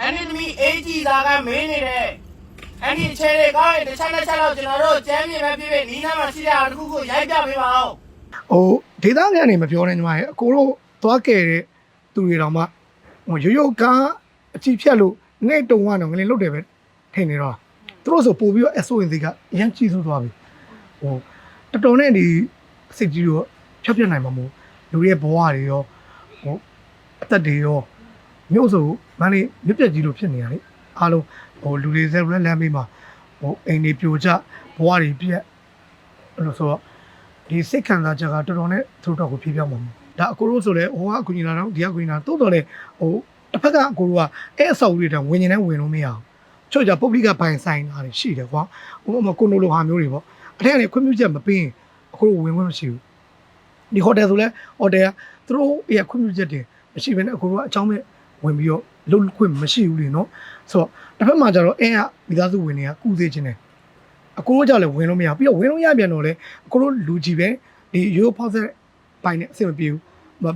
အဲ့ဒီသမီးအေးကြီးသားကမင်းနေတဲ့အဲ့ဒီခြေတွေကောင်းရင်တစ်ချက်တစ်ချက်တော့ကျွန်တော်တို့ကျမ်းမြေပဲဖြစ်ဖြစ်နီးနားမှာရှိတဲ့အားတစ်ခုခုရိုက်ပြပေးပါဦးဟိုဒေသခံတွေမပြောနဲ့ညီမရဲ့အကိုတို့သွားခဲ့တဲ့သူတွေတောင်မှဟိုရိုးရိုးကားအကြည့်ဖြတ်လို့နေတုံကတော့ငလင်လုတ်တယ်ပဲထင်နေတော့သူတို့ဆိုပို့ပြီးတော့ SON တွေကရမ်းကြီးဆိုးသွားပြီဟိုတော်တော်နဲ့ဒီစိတ်ကြီးတော့ဖြတ်ပြတ်နိုင်မှာမို့လူတွေရဲ့ဘဝတွေရောဟိုအသက်တွေရော မြို့ဆိုမန်းလေးမြက်ပြက်ကြီးလို့ဖြစ်နေရလေအားလုံးဟိုလူတွေဆက်ရက်လမ်းမေးမှာဟိုအိမ်တွေပြိုကျဘဝတွေပြက်အဲ့လိုဆိုတော့ဒီစိတ်ခံစားချက်ကတော်တော်နဲ့သူတို့တော့ကိုဖြေးပြောင်းမှာမဟုတ်ဒါအကိုတို့ဆိုလဲဟိုကအကူညီလာတော့ဒီကအကူညီလာတိုးတော်လဲဟိုတစ်ဖက်ကအကိုတို့ကအဲ့အဆောက်အဦတွေတောင်ဝင်နေတယ်ဝင်လို့မရအောင်ချို့ကြပုတ်လိကပိုင်ဆိုင်တာတွေရှိတယ်ကွာဟိုမှာကိုနိုလိုဟာမျိုးတွေပေါ့အထက်ကနေခွင့်ပြုချက်မပေးရင်အကိုတို့ဝင်ခွင့်မရှိဘူးဒီဟိုတယ်ဆိုလဲဟိုတယ်ကသူတို့ရဲ့ခွင့်ပြုချက်တွေမရှိဘဲနဲ့အကိုတို့ကအကြောင်းမဲ့ ဝင်ပြီးတော့လုံခွင့်မရှိဘူးလေနော်ဆိုတော့တစ်ဖက်မှာကျတော့အဲကမိသားစုဝင်တွေကကုသေးခြင်းတယ်အကိုတို့ကြောင့်လည်းဝင်လို့မရဘူးပြီးတော့ဝင်လို့ရပြန်တော့လေအကိုတို့လူကြီးပဲဒီရိုးဖောက်ဆက်ပိုင်နဲ့အဆင်မပြေဘူး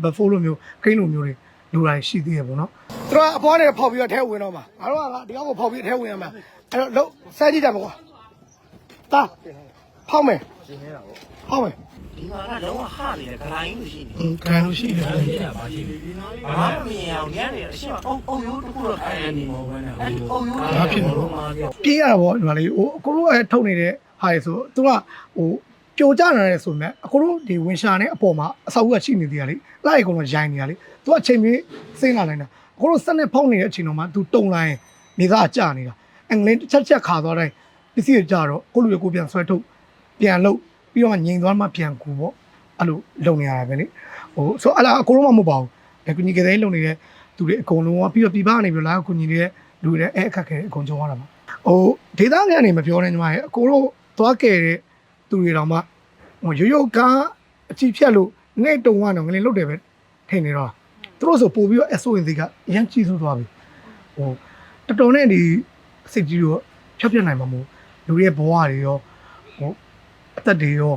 ဘဖိုးလိုမျိုးခိန်းလိုမျိုးတွေလူတိုင်းရှိသေးရပေါ့နော်သူတို့ကအပွားနဲ့ဖောက်ပြီးတော့ထဲဝင်တော့မှာငါတို့ကဒီကောင်ကိုဖောက်ပြီးထဲဝင်ရမှာအဲ့တော့လုံးစမ်းကြည့်ကြမှာကွာတာဖောက်မယ်ဖောက်မယ် ဒီမှာကလုံးဝဟနေတဲ့ဂလိုင်းလို့ရှိနေอืมကန်လို့ရှိတယ်ဘာမှမမြင်အောင်ညနေအရှိမအုံအုံရိုးတစ်ခုတော့ခိုင်းနေမှာပဲနဲ့အဲ့အုံရိုးမှာပြောပြေးရတာပေါ့ဒီမှာလေဟိုအကိုတို့ကထုတ်နေတဲ့ဟာလေဆိုသူကဟိုပြိုကျလာတယ်ဆိုမဲ့အကိုတို့ဒီဝင်ရှာနဲ့အပေါ်မှာအဆောက်အဦကရှိနေသေးတာလေလိုက်အကုန်လုံးရိုင်းနေတာလေသူကအချိန်ပြေးစိမ့်လာနိုင်တာအကိုတို့စက်နဲ့ဖောက်နေတဲ့အချိန်တော့မှသူတုံလိုင်းနေသားကျနေတာအင်္ဂလိပ်တစ်ချက်ချက်ခါသွားတိုင်းပစ္စည်းတွေကြတော့ကိုလူရကိုပြန်ဆွဲထုတ်ပြန်လုတ် ပြီးတော့ငြိမ်သွားမှပြန်ကူပေါ့အဲ့လိုလုံနေရတာပဲလေဟိုဆိုအဲ့လားအကိုတို့မှမဟုတ်ပါဘူးဒါကုညီကလေးလုံနေတဲ့သူတွေအကုန်လုံးကပြီးတော့ပြပကနေပြီးလာကုညီနေတဲ့လူတွေအဲအခက်ခဲအကုန်ကြုံရတာပါဟိုဒေသခံတွေမပြောနဲ့ညီမရဲ့အကိုတို့သွားခဲ့တဲ့သူတွေတောင်မှဟိုရိုးရိုးကားအကြည့်ဖြတ်လို့နေတုံကတော့ငလင်လုတ်တယ်ပဲထင်နေတော့သူတို့ဆိုပို့ပြီးတော့ SON တွေကရမ်းကြီးဆိုးသွားပြီဟိုတော်တော်နဲ့ဒီစိတ်ကြီးတော့ဖြတ်ပြတ်နိုင်မှာမို့လူတွေရဲ့ဘဝတွေရောဟို အသက်တွေရော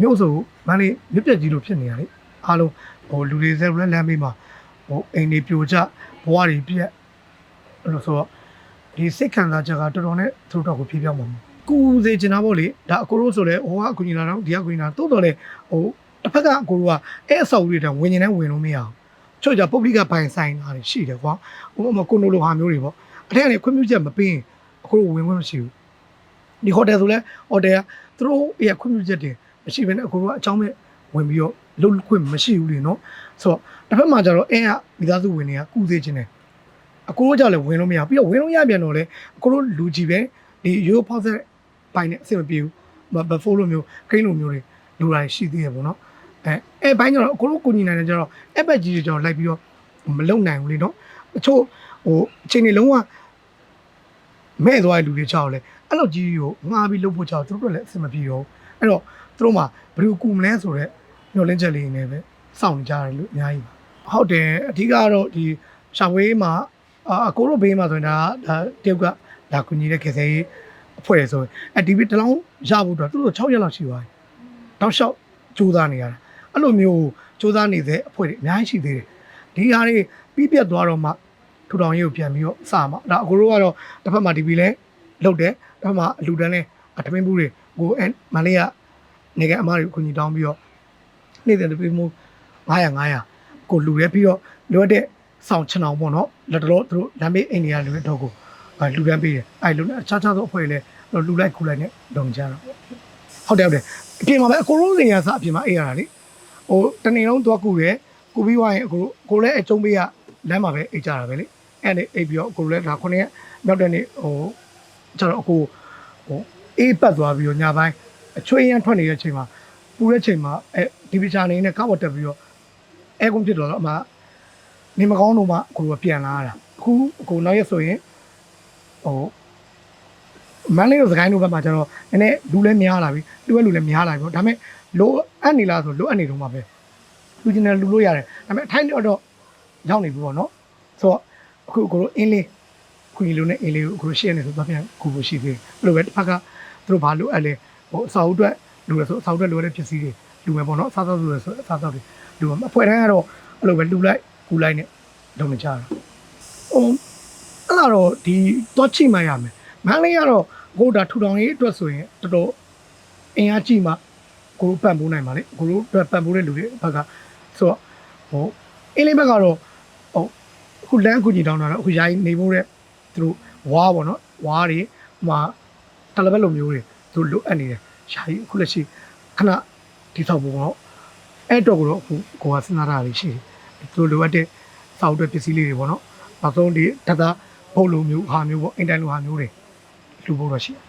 မြို့ဆိုမန်းလေးမြက်ပြက်ကြီးလို့ဖြစ်နေရလေအားလုံးဟိုလူတွေဆက်ရက်လမ်းမေးမှာဟိုအိမ်တွေပြိုကျဘဝတွေပြက်အဲ့လိုဆိုတော့ဒီစိတ်ခံစားချက်ကတော်တော်နဲ့သူတို့တော့ကိုဖြေးပြောင်းမှာမဟုတ်ကူစေချင်တာပေါ့လေဒါအကိုတို့ဆိုလဲဟိုကအကူညီလာတော့ဒီကအကူညီလာတိုးတော်လဲဟိုတစ်ဖက်ကအကိုတို့ကအဲအဆောက်အဦတွေတောင်ဝင်နေတယ်ဝင်လို့မရအောင်ချို့ကြပုတ်လိကပိုင်ဆိုင်တာတွေရှိတယ်ကွာဟိုမှာကိုနိုလိုဟာမျိုးတွေပေါ့အထက်ကနေခွင့်ပြုချက်မပေးရင်အကိုတို့ဝင်ခွင့်မရှိဘူး ဒီဟိုတယ်ဆိုလဲဟိုတယ်ကသူတို့ရဲ့ခွင့်ပြုချက်တွေမရှိဘဲနဲ့အကိုတို့ကအကြောင်းမဲ့ဝင်ပြီးတော့လုံခွင့်မရှိဘူးလေနော်ဆိုတော့တစ်ဖက်မှာကျတော့အဲကမိသားစုဝင်တွေကကူသေးခြင်းတယ်အကိုတို့ကြောင့်လည်းဝင်လို့မရဘူးပြီးတော့ဝင်လို့ရပြန်တော့လေအကိုတို့လူကြီးပဲဒီရိုးဖောက်ဆက်ပိုင်နဲ့အဆင်မပြေဘူးဘဖိုးလိုမျိုးခိန်းလိုမျိုးတွေလူတိုင်းရှိသေးရပေါ့နော်အဲအဲဘိုင်းကျတော့အကိုတို့ကိုညီနိုင်တယ်ကျတော့အဲ့ဘက်ကြီးတွေကျတော့လိုက်ပြီးတော့မလုံနိုင်ဘူးလေနော်အချို့ဟိုအချိန်တွေလုံးဝမဲ့သွားတဲ့လူတွေကြောက်လဲ အဲ့လိုကြီးကိုငှားပြီးလုပ်ဖို့ကြောက်သူတို့လည်းအဆင်မပြေတော့အဲ့တော့သူတို့မှဘယ်လိုကူမလဲဆိုတော့ညှော်လင်းချက်လေးနေပဲစောင့်နေကြတယ်လို့အများကြီးပါဟုတ်တယ်အဓိကတော့ဒီရှာဝေးမှာအာအကိုတို့ဘေးမှာဆိုရင်ဒါဒါတယောက်ကဒါကုညီတဲ့ခေတ်စေးအဖွဲ့ဆိုရင်အဲဒီဘီတလောင်းရဖို့တော့သူတို့6ရက်လောက်ရှိသွားပြီတောက်လျှောက်ကြိုးစားနေရတာအဲ့လိုမျိုးကြိုးစားနေတဲ့အဖွဲ့တွေအများကြီးရှိသေးတယ်ဒီဟာတွေပြီးပြတ်သွားတော့မှထူထောင်ရေးကိုပြန်ပြီးတော့စမှာဒါအကိုတို့ကတော့တစ်ဖက်မှာဒီဘီလဲလုတ်တယ် တစ်ဖက်မှာအလူတန်းလဲအထမင်းဘူးတွေကိုအဲမလေးကနေကအမားတွေကိုကုညီတောင်းပြီးတော့နေတဲ့တပင်းမှု900 900ကိုလူရဲပြီးတော့လိုအပ်တဲ့ဆောင်ချင်အောင်ပေါ့နော်လက်တော်သူတို့လမ်းမေးအိမ်တွေကလည်းတော့ကိုအဲလူတန်းပေးတယ်အဲလူနဲ့အခြားခြားသောအဖွဲ့တွေလည်းလူလိုက်ခုလိုက်နဲ့လုံကြတော့ဟုတ်တယ်ဟုတ်တယ်အပြင်မှာပဲအကိုလုံးစင်ရစအပြင်မှာအေးရတာလေဟိုတနေ့လုံးသွားကူတယ်ကူပြီးွားရင်အကိုကိုလည်းအကျုံးပေးရလမ်းမှာပဲအိတ်ကြတာပဲလေအဲ့ဒါအိတ်ပြီးတော့အကိုလည်းဒါခုနှစ်နောက်တဲ့နေ့ဟို ကျတော့အကိုဟိုအေးပတ်သွားပြီးတော့ညပိုင်းအချွေးရန်ထွက်နေတဲ့အချိန်မှာပူတဲ့ချိန်မှာအဲဒီပီချာနေနဲ့ကောက်ဝတ်တက်ပြီးတော့အဲကွန်ဖြစ်တော့အမနေမကောင်းတော့မှကိုကပြန်လာတာအခုကိုနောက်ရက်ဆိုရင်ဟိုမန်လေးတို့စကိုင်းတို့ဘက်မှာကျတော့နည်းနည်းလူလည်းများလာပြီလူရဲ့လူလည်းများလာပြီပေါ့ဒါပေမဲ့လိုအပ်နေလားဆိုလိုအပ်နေတော့မှာပဲလူချင်းတယ်လူလို့ရတယ်ဒါပေမဲ့အထိုင်းတော့တော့ရောက်နေပြီပေါ့နော်ဆိုတော့အခုကိုတို့အင်းလေး ခွေလူနဲ့အင်းလေးကိုအခုရှင်းနေဆိုတော့ပြန်ကူဖို့ရှိသေးတယ်အဲ့လိုပဲတစ်ဖက်ကသူတို့ဘာလို့အဲ့လဲဟိုအစာအုပ်အတွက်လူရဆိုအစာအုပ်အတွက်လိုရတဲ့ပစ္စည်းတွေလူပဲပေါ့နော်အစားသောက်လူရဆိုအစားသောက်တွေလူပဲအဖွဲတန်းကတော့အဲ့လိုပဲလူလိုက်ကူလိုက်နဲ့လုပ်နေကြတာဟိုကတော့ဒီတော့ချိမှရမယ်မန်းလေးကတော့ကိုဒါထူထောင်ရေးအတွက်ဆိုရင်တော်တော်အင်အားကြီးမှကိုတို့ပံ့ပိုးနိုင်ပါလေကိုတို့အတွက်ပံ့ပိုးတဲ့လူတွေဘက်ကဆိုတော့ဟိုအင်းလေးဘက်ကတော့ဟိုအခုလမ်းအခုကြီးတောင်းတာတော့အခုယာယီနေဖို့တဲ့ သူတို့ဝါပေါ့နော်ဝါတွေဟိုမှာတလဘက်လိုမျိုးတွေသူတို့လိုအပ်နေတယ်ယာယီအခုလက်ရှိခဏဒီဆောက်ဖို့တော့အဲ့တော့ကိုတော့အခုကိုကစဉ်းစားတာလေးရှိတယ်သူတို့လိုအပ်တဲ့စောက်အတွက်ပစ္စည်းလေးတွေပေါ့နော်နောက်ဆုံးဒီတသက်ဘုတ်လိုမျိုးဟာမျိုးပေါ့အင်တိုင်းလိုဟာမျိုးတွေလူဖို့တော့ရှိတယ်